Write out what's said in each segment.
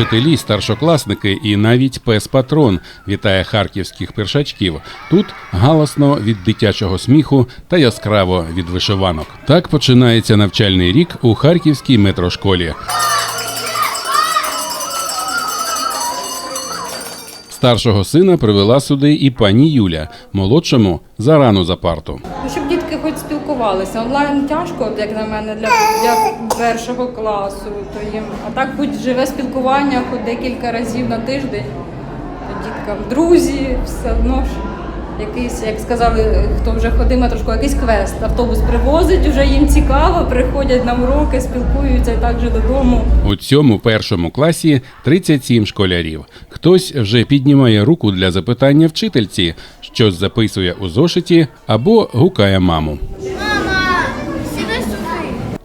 Вчителі, старшокласники і навіть пес патрон вітає харківських першачків. Тут галасно від дитячого сміху та яскраво від вишиванок. Так починається навчальний рік у харківській метрошколі. Старшого сина привела сюди і пані Юля, молодшому зарано за парту. Ну, щоб дітки хоч спілкувалися. Онлайн тяжко, як на мене, для, для першого класу. То їм. А так хоч живе спілкування, хоч декілька разів на тиждень. Діткам друзі, все одно ж. Якийсь, як сказали, хто вже ходив метрошко, якийсь квест. Автобус привозить, вже їм цікаво, приходять на уроки, спілкуються і так же додому. У цьому першому класі 37 школярів. Хтось вже піднімає руку для запитання вчительці, щось записує у зошиті або гукає маму.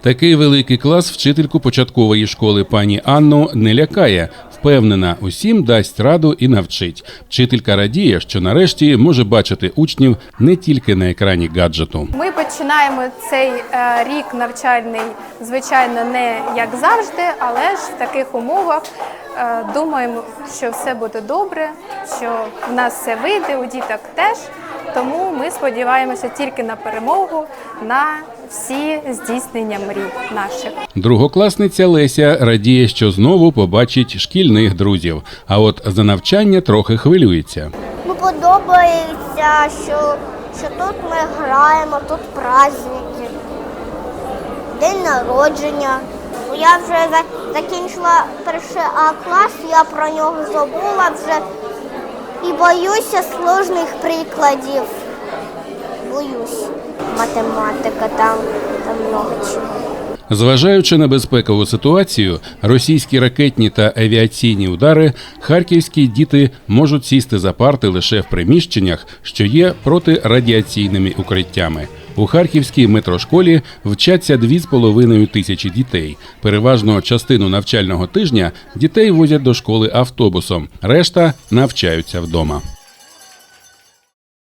Такий великий клас вчительку початкової школи пані Анну не лякає. Впевнена, усім дасть раду і навчить. Вчителька радіє, що нарешті може бачити учнів не тільки на екрані гаджету. Ми починаємо цей е, рік навчальний, звичайно, не як завжди, але ж в таких умовах е, думаємо, що все буде добре, що в нас все вийде, у діток теж. Тому ми сподіваємося тільки на перемогу, на всі здійснення мрій наших. Другокласниця Леся радіє, що знову побачить шкільних друзів. А от за навчання трохи хвилюється. Ну, подобається, що, що тут ми граємо, тут праздники, день народження. Я вже закінчила перший А клас, я про нього забула вже і боюся сложних прикладів. Боюсь. Математика там, там много чого. Зважаючи на безпекову ситуацію, російські ракетні та авіаційні удари, харківські діти можуть сісти за парти лише в приміщеннях, що є протирадіаційними укриттями. У харківській метрошколі вчаться 2,5 тисячі дітей. Переважно частину навчального тижня дітей возять до школи автобусом, решта навчаються вдома.